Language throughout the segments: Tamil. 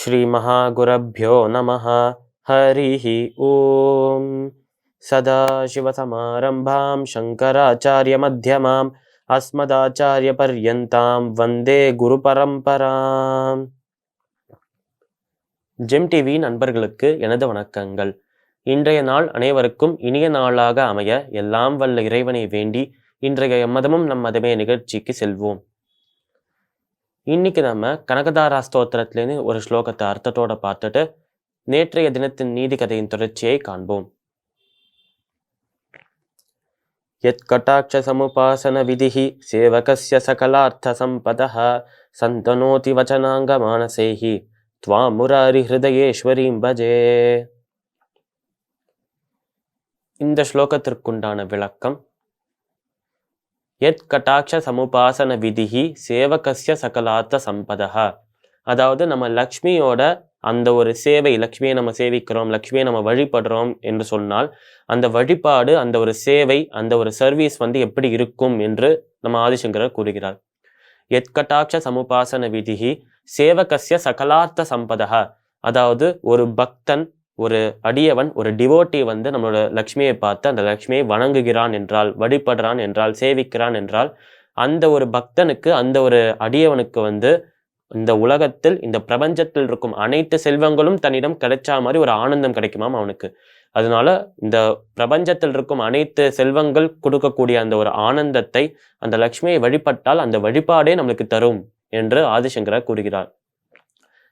श्रीमहागुरभ्यो नमः हरिः ॐ सदाशिवसमारम्भां शङ्कराचार्यमध्यमाम् अस्मदाचार्यपर्यन्तां வந்தே குருபரம்பராம் ஜெம் டிவி நண்பர்களுக்கு எனது வணக்கங்கள் இன்றைய நாள் அனைவருக்கும் இனிய நாளாக அமைய எல்லாம் வல்ல இறைவனை வேண்டி இன்றைய எம்மதமும் நம் மதமே நிகழ்ச்சிக்கு செல்வோம் இன்னைக்கு நம்ம கனகதாரா ஸ்தோத்திரத்திலேருந்து ஒரு ஸ்லோகத்தை அர்த்தத்தோட பார்த்துட்டு நேற்றைய தினத்தின் நீதி கதையின் தொடர்ச்சியை காண்போம். எத் கட்டாட்ச சமுபாசன விதிஹி சேவகசிய சகலார்த்த சம்பதா சந்தனோதி வச்சனாங்க மானசேஹி துவா முராரி ஹிருதயேஸ்வரீம் பஜே. இந்த ஸ்லோகத்திற்குண்டான விளக்கம் எத் கட்டாட்ச சமுபாசன விதிஹி சேவகஸ்ய சகலார்த்த சம்பதா அதாவது நம்ம லக்ஷ்மியோட அந்த ஒரு சேவை லக்ஷ்மியை நம்ம சேவிக்கிறோம் லக்ஷ்மியை நம்ம வழிபடுறோம் என்று சொன்னால் அந்த வழிபாடு அந்த ஒரு சேவை அந்த ஒரு சர்வீஸ் வந்து எப்படி இருக்கும் என்று நம்ம ஆதிசங்கரர் கூறுகிறார். எத்கட்டாட்ச சமுபாசன விதிஹி சேவகஸ்ய சகலார்த்த சம்பதா அதாவது ஒரு பக்தன் ஒரு அடியவன் ஒரு டிவோட்டி வந்து நம்மளோட லக்ஷ்மியை பார்த்து அந்த லக்ஷ்மியை வணங்குகிறான் என்றால் வழிபடுறான் என்றால் சேவிக்கிறான் என்றால் அந்த ஒரு பக்தனுக்கு அந்த ஒரு அடியவனுக்கு வந்து இந்த உலகத்தில் இந்த பிரபஞ்சத்தில் இருக்கும் அனைத்து செல்வங்களும் தன்னிடம் கிடைச்சா மாதிரி ஒரு ஆனந்தம் கிடைக்குமாம் அவனுக்கு. அதனால இந்த பிரபஞ்சத்தில் இருக்கும் அனைத்து செல்வங்கள் கொடுக்கக்கூடிய அந்த ஒரு ஆனந்தத்தை அந்த லக்ஷ்மியை வழிபட்டால் அந்த வழிபாடே நம்மளுக்கு தரும் என்று ஆதிசங்கரா கூறுகிறார்.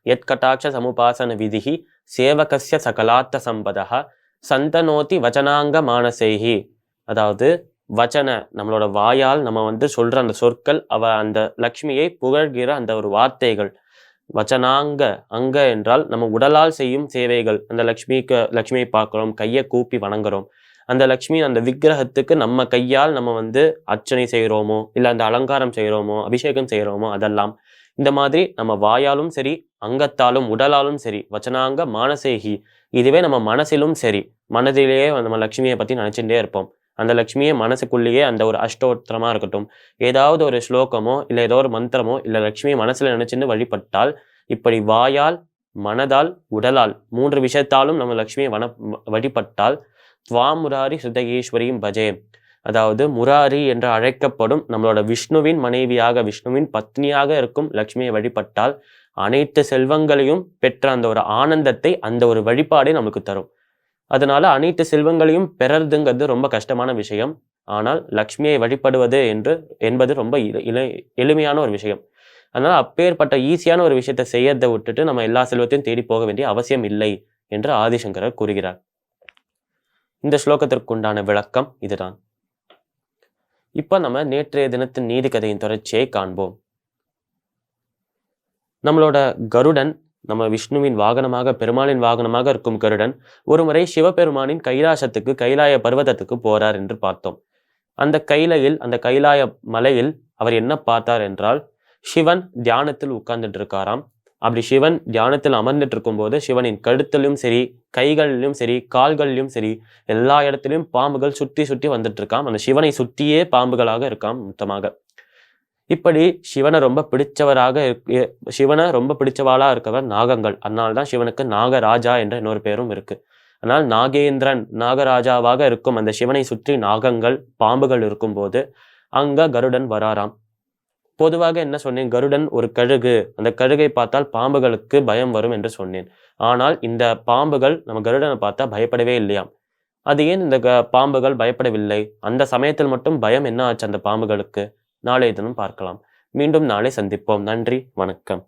எட்கட்டாட்ச சமுபாசன விதிஹி சேவகசிய சகலாத்த சம்பதா சந்தனோதி வச்சனாங்க மானசேகி அதாவது வச்சன நம்மளோட வாயால் நம்ம வந்து சொல்ற அந்த சொற்கள் அவ அந்த லக்ஷ்மியை புகழ்கிற அந்த ஒரு வார்த்தைகள். வச்சனாங்க அங்க என்றால் நம்ம உடலால் செய்யும் சேவைகள். அந்த லக்ஷ்மிக்கு லக்ஷ்மியை பார்க்குறோம் கையை கூப்பி வணங்குறோம். அந்த லக்ஷ்மி அந்த விக்கிரகத்துக்கு நம்ம கையால் நம்ம வந்து அர்ச்சனை செய்கிறோமோ இல்லை அந்த அலங்காரம் செய்கிறோமோ அபிஷேகம் செய்கிறோமோ அதெல்லாம். இந்த மாதிரி நம்ம வாயாலும் சரி அங்கத்தாலும் உடலாலும் சரி வச்சனாங்க மானசேகி. இதுவே நம்ம மனசிலும் சரி மனதிலேயே நம்ம லக்ஷ்மியை பற்றி நினச்சிட்டே இருப்போம். அந்த லக்ஷ்மியை மனசுக்குள்ளேயே அந்த ஒரு அஷ்டோத்திரமாக இருக்கட்டும். ஏதாவது ஒரு ஸ்லோகமோ இல்லை ஏதோ ஒரு மந்திரமோ இல்லை லக்ஷ்மியை மனசில் நினச்சிட்டு வழிபட்டால் இப்படி வாயால் மனதால் உடலால் மூன்று விஷயத்தாலும் நம்ம லக்ஷ்மியை வன வழிபட்டால் துவாமுராரி ஹிருதயேஸ்வரியும் பஜே. அதாவது முராரி என்று அழைக்கப்படும் நம்மளோட விஷ்ணுவின் மனைவியாக விஷ்ணுவின் பத்னியாக இருக்கும் லக்ஷ்மியை வழிபட்டால் அனைத்து செல்வங்களையும் பெற்ற அந்த ஒரு ஆனந்தத்தை அந்த ஒரு வழிபாடே நமக்கு தரும். அதனால அனைத்து செல்வங்களையும் பெறறதுங்கிறது ரொம்ப கஷ்டமான விஷயம். ஆனால் லக்ஷ்மியை வழிபடுவது என்று என்பது ரொம்ப இள எளிமையான ஒரு விஷயம். அதனால அப்பேற்பட்ட ஈஸியான ஒரு விஷயத்தை செய்யறதை விட்டுட்டு நம்ம எல்லா செல்வத்தையும் தேடி போக வேண்டிய அவசியம் இல்லை என்று ஆதிசங்கரர் கூறுகிறார். இந்த ஸ்லோகத்திற்குண்டான விளக்கம் இதுதான். இப்ப நம்ம நேற்றைய தினத்தின் நீதி கதையின் தொடர்ச்சியை காண்போம். நம்மளோட கருடன் நம்ம விஷ்ணுவின் வாகனமாக பெருமாளின் வாகனமாக இருக்கும் கருடன் ஒருமுறை சிவபெருமானின் கைலாசத்துக்கு கைலாய பர்வதத்துக்கு போறார் என்று பார்த்தோம். அந்த கைலையில் அந்த கைலாய மலையில் அவர் என்ன பார்த்தார் என்றால் சிவன் தியானத்தில் உட்கார்ந்துட்டு இருக்காராம். அப்படி சிவன் தியானத்தில் அமர்ந்துட்டு இருக்கும்போது சிவனின் கழுத்திலும் சரி கைகளிலும் சரி கால்களிலும் சரி எல்லா இடத்துலையும் பாம்புகள் சுற்றி சுற்றி வந்துட்டு இருக்காம் அந்த சிவனை சுற்றியே பாம்புகளாக இருக்காம் மொத்தமாக. இப்படி சிவனை ரொம்ப பிடிச்சவராக சிவனை ரொம்ப பிடிச்சவாளா இருக்கவர் நாகங்கள். அதனால தான் சிவனுக்கு நாகராஜா என்ற இன்னொரு பேரும் இருக்கு. ஆனால் நாகேந்திரன் நாகராஜாவாக இருக்கும் அந்த சிவனை சுற்றி நாகங்கள் பாம்புகள் இருக்கும்போது அங்க கருடன் வராராம். பொதுவாக என்ன சொன்னேன்? கருடன் ஒரு கழுகு. அந்த கழுகை பார்த்தால் பாம்புகளுக்கு பயம் வரும் என்று சொன்னேன். ஆனால் இந்த பாம்புகள் நம்ம கருடனை பார்த்தா பயப்படவே இல்லையாம். அது ஏன் இந்த பாம்புகள் பயப்படவில்லை? அந்த சமயத்தில் மட்டும் பயம் என்ன ஆச்சு அந்த பாம்புகளுக்கு? நாளைய தினம் பார்க்கலாம். மீண்டும் நாளை சந்திப்போம். நன்றி. வணக்கம்.